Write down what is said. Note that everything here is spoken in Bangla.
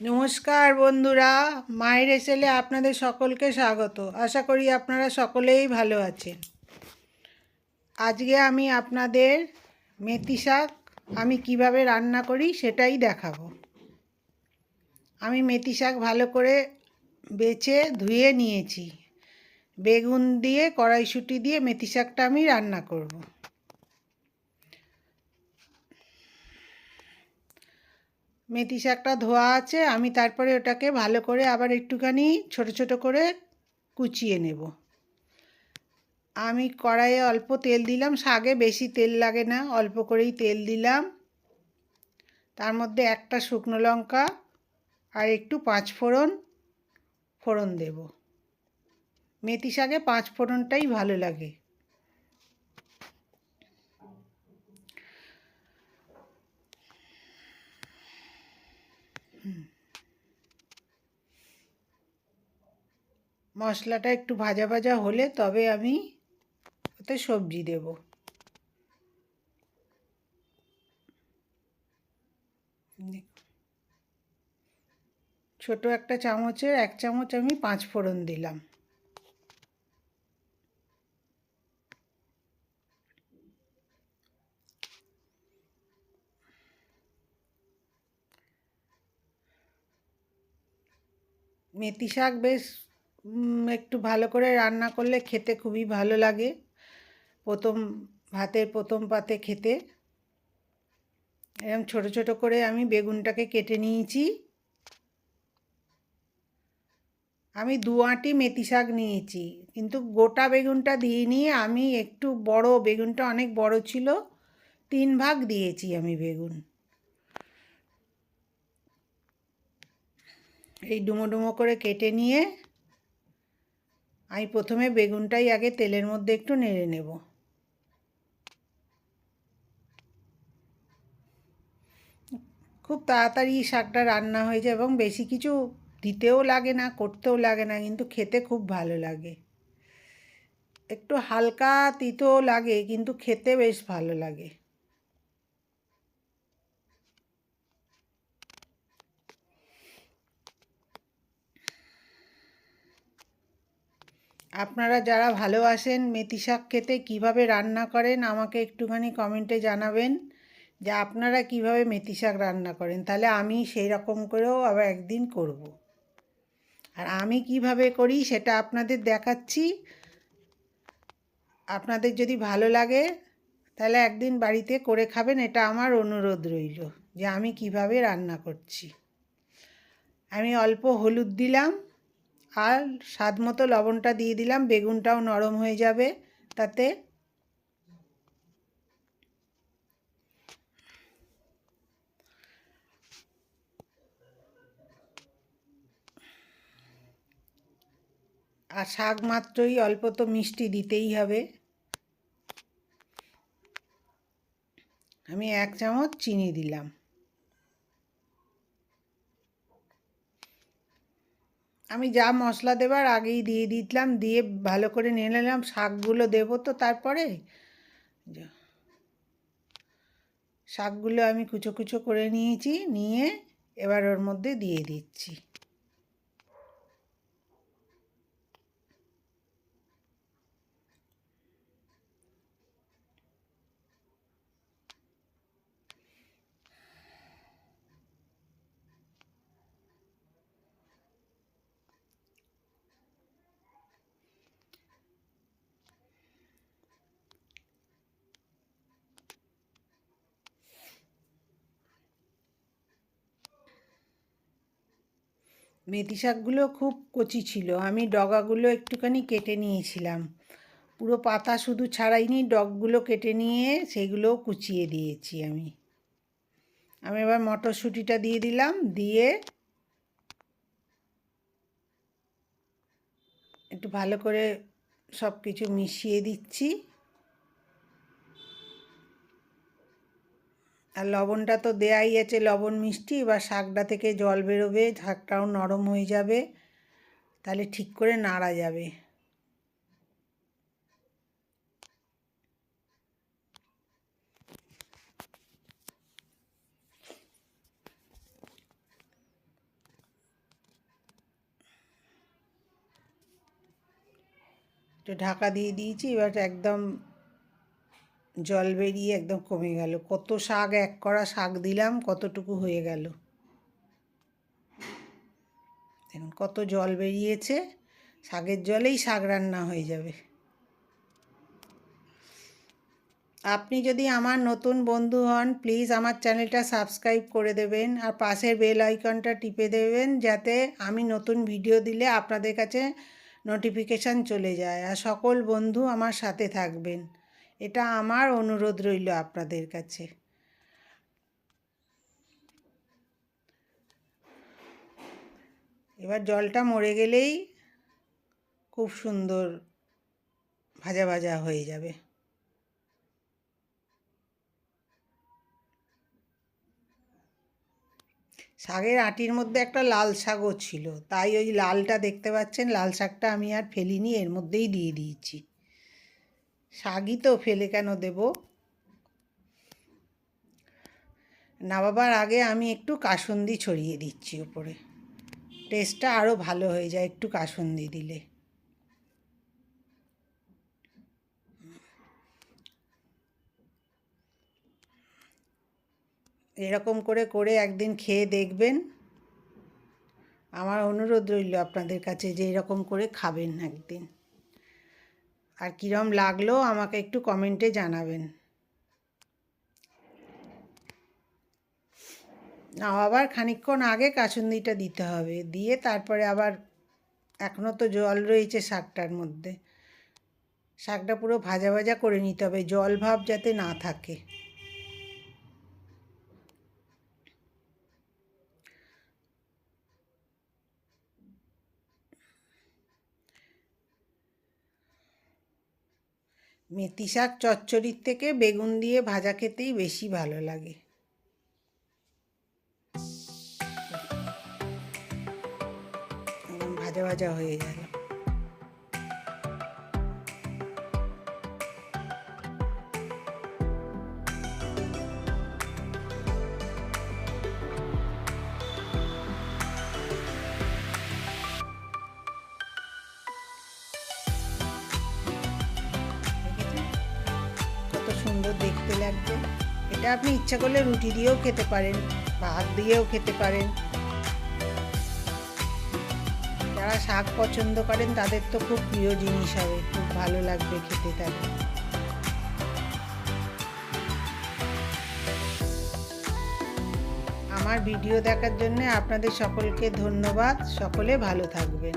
নমস্কার বন্ধুরা, মায়ের এসেলে আপনাদের সকলকে স্বাগত। আশা করি আপনারা সকলেই ভালো আছেন। আজকে আমি আপনাদের মেথি শাক আমি কীভাবে রান্না করি সেটাই দেখাবো। আমি মেথি শাক ভালো করে বেছে ধুয়ে নিয়েছি। বেগুন দিয়ে, কড়াইশুঁটি দিয়ে মেথি শাকটা আমি রান্না করব। মেথি শাকটা ধোয়া আছে, আমি তারপরে ওটাকে ভালো করে আবার একটুখানি ছোট ছোট করে কুচিয়ে নেব। আমি কড়াইয়ে অল্প তেল দিলাম, শাকে বেশি তেল লাগে না, অল্প করেই তেল দিলাম। তার মধ্যে একটা শুকনো লঙ্কা আর একটু পাঁচ ফোড়ন ফোড়ন দেব। মেথি শাকে পাঁচ ফোড়নটাই ভালো লাগে। মশলাটা একটু ভাজা ভাজা হলে তবে আমি ওতে সবজি দেব। ছোট একটা চামচের এক চামচ আমি পাঁচ ফোড়ন দিলাম। মেথি শাক বেশ একটু ভালো করে রান্না করলে খেতে খুবই ভালো লাগে। প্রথম ভাতের প্রথম পাতে খেতে। এরকম ছোট ছোট করে আমি বেগুনটাকে কেটে নিয়েছি। আমি দু আঁটি মেথি শাক নিয়েছি, কিন্তু গোটা বেগুনটা দিইনি আমি একটু বড়, বেগুনটা অনেক বড় ছিল, তিন ভাগ দিয়েছি আমি বেগুন। এই ডুমো ডুমো করে কেটে নিয়ে আমি প্রথমে বেগুনটাই আগে তেলের মধ্যে একটু নেড়ে নেব। খুব তাড়াতাড়ি শাকটা রান্না হয়ে যায় এবং বেশি কিছু দিতেও লাগে না, করতেও লাগে না, কিন্তু খেতে খুব ভালো লাগে। একটু হালকা তিতও লাগে, কিন্তু খেতে বেশ ভালো লাগে। আপনারা যারা ভালোবাসেন মেথি শাক খেতে কীভাবে রান্না করেন, আমাকে একটুখানি কমেন্টে জানাবেন যে আপনারা কীভাবে মেথি শাক রান্না করেন। তাহলে আমি সেই রকম করেও আবার একদিন করব। আর আমি কীভাবে করি সেটা আপনাদের দেখাচ্ছি। আপনাদের যদি ভালো লাগে, তাহলে একদিন বাড়িতে করে খাবেন। এটা আমার অনুরোধ রইল যে আমি কীভাবে রান্না করছি। আমি অল্প হলুদ দিলাম। আর স্বাদ মতো লবণটা দিয়ে দিলাম, বেগুনটাও নরম হয়ে যাবে তাতে। আর শাক মাত্রই অল্প তো মিষ্টি দিতেই হবে। আমি এক চামচ চিনি দিলাম। আমি যা মশলা দেবার আগেই দিয়ে দিতলাম, দিয়ে ভালো করে নিয়ে নিলাম, শাকগুলো দেব তো তারপরে? শাকগুলো আমি কুচো কুচো করে নিয়েছি, নিয়ে এবার ওর মধ্যে দিয়ে দিচ্ছি। মেথি শাকগুলো খুব কচি ছিল। আমি ডগাগুলো একটুখানি কেটে নিয়েছিলাম। পুরো পাতা শুধু ছাড়াইনি ডগগুলো কেটে নিয়ে সেগুলোও কুচিয়ে দিয়েছি আমি। আমি এবার মটরশুঁটিটা দিয়ে দিলাম, দিয়ে একটু ভালো করে সব কিছু মিশিয়ে দিচ্ছি। আর লবণটা তো দেয়াই আছে, লবণ, মিষ্টি বা শাকটা থেকে জল বেরোবে, শাকটাও নরম হয়ে যাবে, তাহলে ঠিক করে নাড়া যাবে। একটু ঢাকা দিয়ে দিয়েছি, এবার একদম জল বেরিয়ে একদম কমে গেল। কত শাক, এক করা শাক দিলাম, কতটুকু হয়ে গেল? দেখুন, কত জল বেরিয়েছে। শাকের জলেই শাক রান্না হয়ে যাবে। আপনি যদি আমার নতুন বন্ধু হন প্লিজ আমার চ্যানেলটা সাবস্ক্রাইব করে দেবেন আর পাশের বেল আইকনটা টিপে দেবেন, যাতে আমি নতুন ভিডিও দিলে আপনাদের কাছে নোটিফিকেশান চলে যায়। আর সকল বন্ধু আমার সাথে থাকবেন। এটা আমার অনুরোধ রইল আপনাদের কাছে। এবার জলটা মরে গেলেই খুব সুন্দর ভাজা ভাজা হয়ে যাবে। শাকের আটির মধ্যে একটা লাল শাকও ছিল, তাই ওই লালটা দেখতে পাচ্ছেন, লাল শাকটা আমি আর ফেলিনি, এর মধ্যেই দিয়ে দিয়েছি। শাকই তো ফেলে কেন দেব? নামাবার আগে আমি একটু কাসুন্দি ছড়িয়ে দিচ্ছি উপরে। টেস্টটা আরও ভালো হয়ে যায় একটু কাসুন্দি দিলে। এরকম করে করে একদিন খেয়ে দেখবেন। আমার অনুরোধ রইল আপনাদের কাছে যে এরকম করে খাবেন একদিন। আর কীরম লাগল আমাকে একটু কমেন্টে জানাবেন। আবার খানিকক্ষণ আগে কাসুন্দিটা দিতে হবে, দিয়ে তারপরে আবার এখনও তো জল রয়েছে শাকটার মধ্যে। শাকটা পুরো ভাজা ভাজা করে নিতে হবে, জল ভাব যাতে না থাকে। মেথি শাক চচ্চড়ির থেকে বেগুন দিয়ে ভাজা খেতেই বেশি ভালো লাগে। ভাজা ভাজা হয়ে গেল। লাগছে এটা আপনি ইচ্ছা করলে রুটি দিয়েও খেতে পারেন ভাত দিয়েও খেতে পারেন। যারা শাক পছন্দ করেন, তাদের তো খুব প্রিয় জিনিস হবে, খুব ভালো লাগবে খেতে তাদের। আমার ভিডিও দেখার জন্য আপনাদের সকলকে ধন্যবাদ, সকলে ভালো থাকবেন।